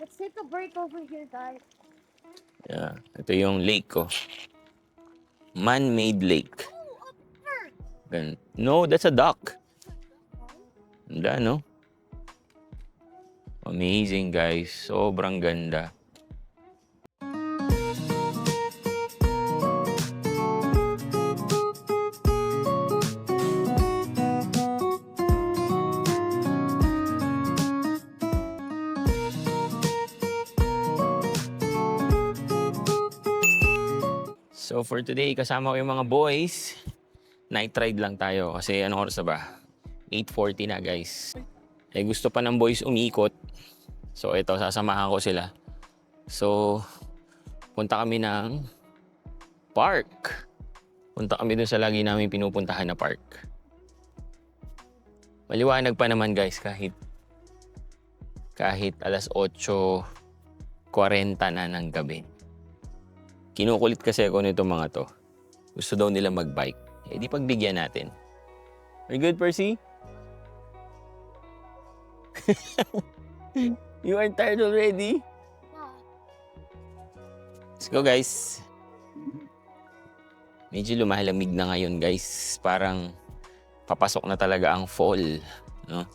Let's take a break over here, guys. Yeah. Ito yung lake ko. Man-made lake. Oh, No, that's a duck. Ganda, no? Amazing, guys. Sobrang ganda. For today, kasama ko yung mga boys. Night ride lang tayo kasi anong oras na ba? 8.40 na guys. Eh gusto pa ng boys umikot. So ito, sasamahan ko sila. So, punta kami ng park. Punta kami dun sa lagi namin pinupuntahan na park. Maliwanag pa naman guys kahit kahit alas 8.40 na ng gabi. Kinukulit kasi ako nito mga to. Gusto daw nila magbike. Eh di pagbigyan natin. Are you good, Percy? you are tired already? Let's go, guys. Medyo lumalamig na ngayon, guys. Parang papasok na talaga ang fall. No?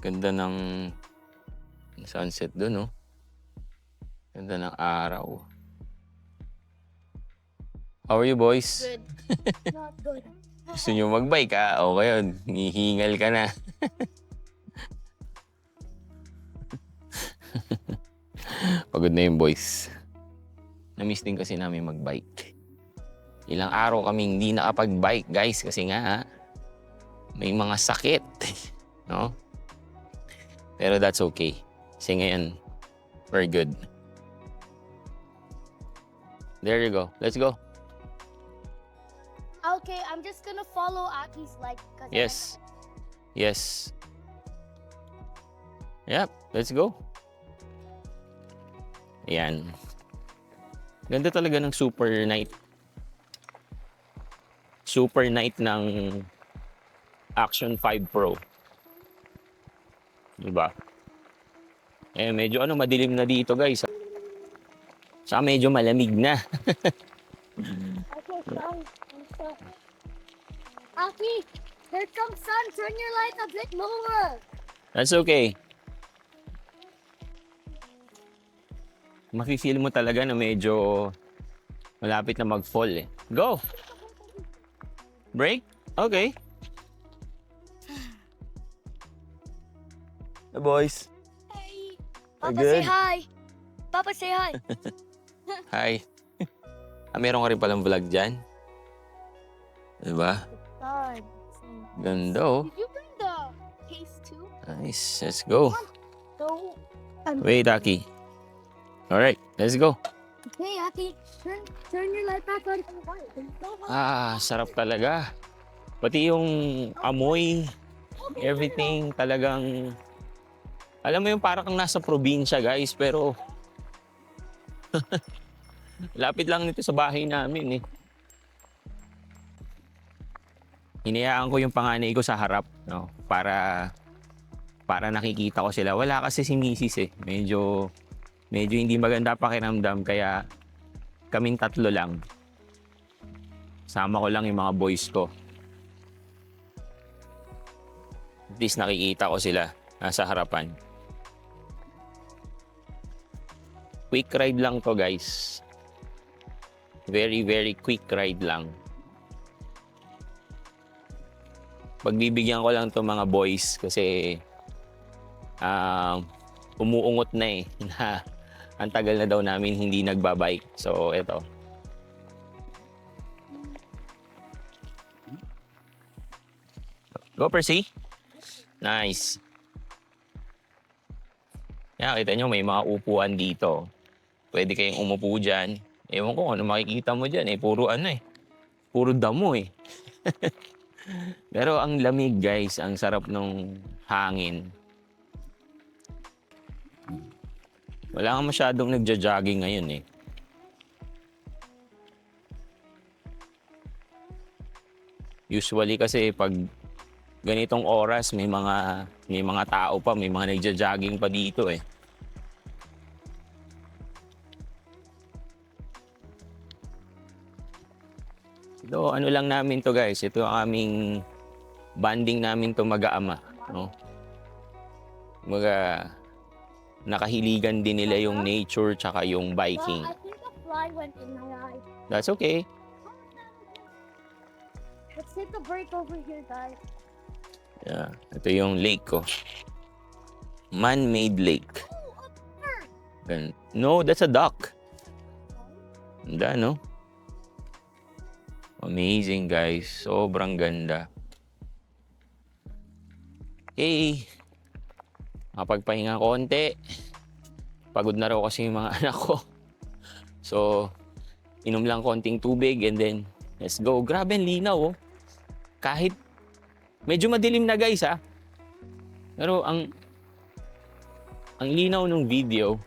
Ganda ng sunset doon, no? Ganda ng araw. How are you, boys? Good. Not good. Gusto nyo magbike, ha? O kayo, hihingal ka na. Pagod na yung boys. Namiss din kasi namin magbike. Ilang araw kaming hindi nakapag-bike, guys, kasi nga, ha, may mga sakit. No? Pero that's okay. Kasi ngayon, we're good. There you go. Let's go. Okay, I'm just gonna follow Aki's leg. 'cause Yes. Yes. Yep, let's go. Ayan. Ganda talaga ng super night. Super night ng Action 5 Pro. Diba? Eh, medyo ano, madilim na dito guys. Saka medyo malamig na. Okay, sorry. Aki, here comes sun. Turn your light a bit lower. That's okay. Mafe-feel mo talaga na medyo malapit na mag-fall eh. Go! Break? Okay. The boys. Hey. Papa, good. say hi. Papa, say hi. Hi. ah, meron ka rin palang vlog dyan? Diba? God. Ganda oh. Did you bring the case too? Nice. Let's go. No. Wait, Aki. Alright, let's go. Hey, Aki, turn turn your light back on. Ah, sarap talaga. Pati yung amoy, everything talagang alam mo yung parang kang nasa probinsya guys pero lapit lang nito sa bahay namin eh. Hinayaan ko yung panganay ko sa harap no para para nakikita ko sila. Wala kasi si misis eh. Medyo medyo hindi maganda pakiramdam kaya kaming tatlo lang. Sama ko lang yung mga boys ko. At least nakikita ko sila nasa harapan. Quick ride lang to guys. Very, very quick ride lang. Pagbibigyan ko lang to mga boys kasi ah, umuungot na eh na ang tagal na daw namin hindi nagbabike. So, eto. Go, Percy. Nice. Kaya kita nyo, may mga upuan dito. Pwede kayong umupo dyan. Ewan ko ano makikita mo dyan. Eh, puro ano eh. Puro damo eh. Pero ang lamig guys, ang sarap ng hangin. Wala nga masyadong nagja-jogging ngayon eh. Usually kasi pag ganitong oras may mga may mga tao pa, may mga nagja-jogging pa dito eh. So, ano lang namin to guys, ito ang aming banding namin to mag-aama, no? Mga nakahiligan din nila yung nature tsaka yung biking. Well, I think a fly went in my eye. That's okay. Let's take a break over here, guys. Yeah, ito yung lake ko. Man-made lake. No, that's a duck. Ganda, no? Amazing, guys. Sobrang ganda. Okay. Makapagpahinga konti. Pagod na raw kasi yung mga anak ko. So, inom lang konting tubig and then, let's go. Grabe ang linaw, oh. Kahit, medyo madilim na guys, ha. Pero ang, ang linaw ng video,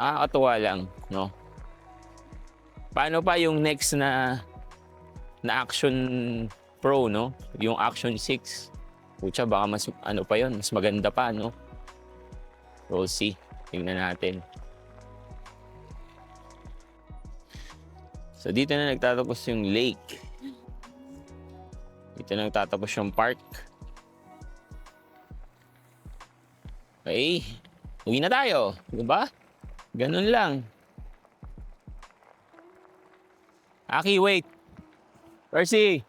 nakakatuwa lang, no? Paano pa yung next na na Action Pro, no? Yung Action 6. Pucha, baka mas ano pa yon, mas maganda pa, no? We'll see. Tingnan natin. So dito na nagtatapos yung lake. Dito na nagtatapos yung park. Okay. Uwi na tayo. Di ba? Ganun lang. Aki, wait. Percy.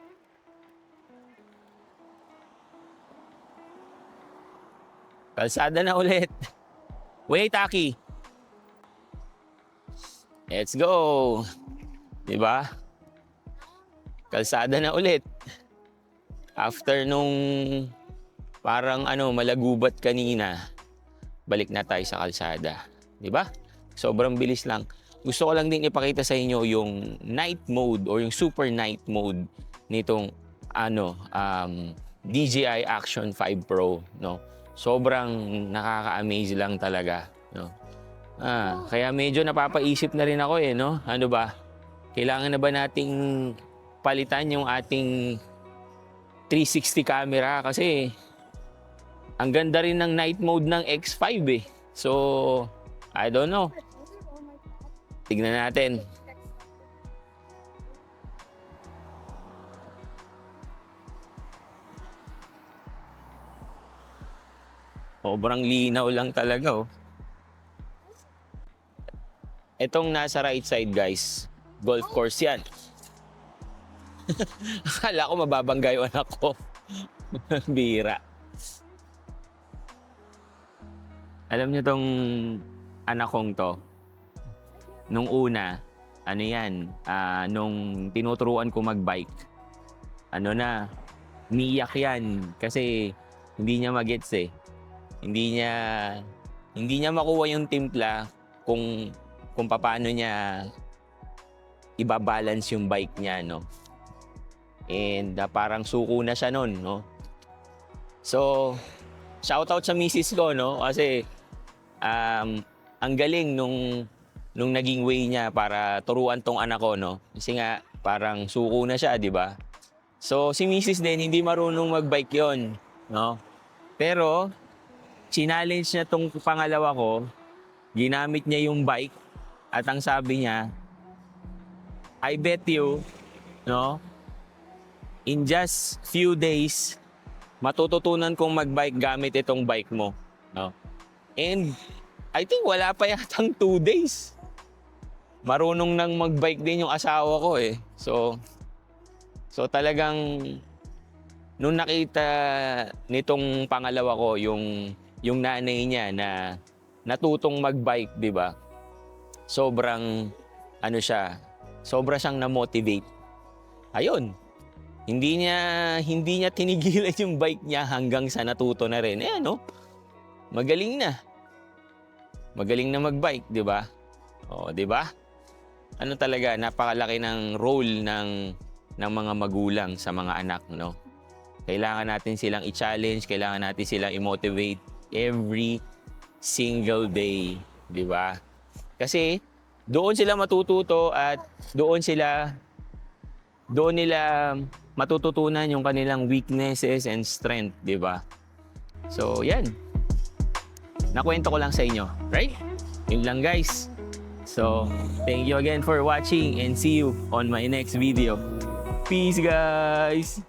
Kalsada na ulit. Wait, Aki. Let's go. Di ba? Kalsada na ulit. After nung parang ano, malagubat kanina, balik na tayo sa kalsada. Di ba? Sobrang bilis lang. Gusto ko lang din ipakita sa inyo yung night mode or yung super night mode nitong ano, um, DJI Action 5 Pro, no? Sobrang nakaka-amaze lang talaga, no? Ah, kaya medyo napapaisip na rin ako eh, no? Ano ba? Kailangan na ba nating palitan yung ating 360 camera kasi ang ganda rin ng night mode ng X5 eh. So, I don't know. Tignan natin. Sobrang linaw lang talaga oh. Itong nasa right side guys, golf course yan. Akala ko mababangga yung anak ko. Bira. Alam niyo tong anak kong to, nung una, ano yan, ah, nung tinuturuan ko magbike, ano na, miyak yan kasi hindi niya magets eh. Hindi niya, hindi niya makuha yung timpla kung kung paano niya ibabalance yung bike niya, no? And ah, parang suko na siya nun, no? So, shoutout sa misis ko, no? Kasi, um, ang galing nung nung naging way niya para turuan tong anak ko, no? Kasi nga, parang suko na siya, di ba? So, si Mrs. din, hindi marunong magbike yon no? Pero, challenge niya tong pangalawa ko, ginamit niya yung bike, at ang sabi niya, I bet you, no? In just few days, matututunan kong magbike gamit itong bike mo, no? And I think wala pa yatang two days. Marunong nang magbike din yung asawa ko eh. So, so talagang nung nakita nitong pangalawa ko yung yung nanay niya na natutong magbike, 'di ba? Sobrang ano siya, sobra siyang na-motivate. Ayun. Hindi niya hindi niya tinigilan yung bike niya hanggang sa natuto na rin. Eh ano? Magaling na magaling na magbike, 'di ba? Oh, 'di ba? Ano talaga napakalaki ng role ng ng mga magulang sa mga anak, no? Kailangan natin silang i-challenge, kailangan natin silang i-motivate every single day, 'di ba? Kasi doon sila matututo at doon sila doon nila matututunan yung kanilang weaknesses and strength, di ba? So, yan. Nakwento ko lang sa inyo, right? Yun lang guys. So, thank you again for watching and see you on my next video. Peace guys!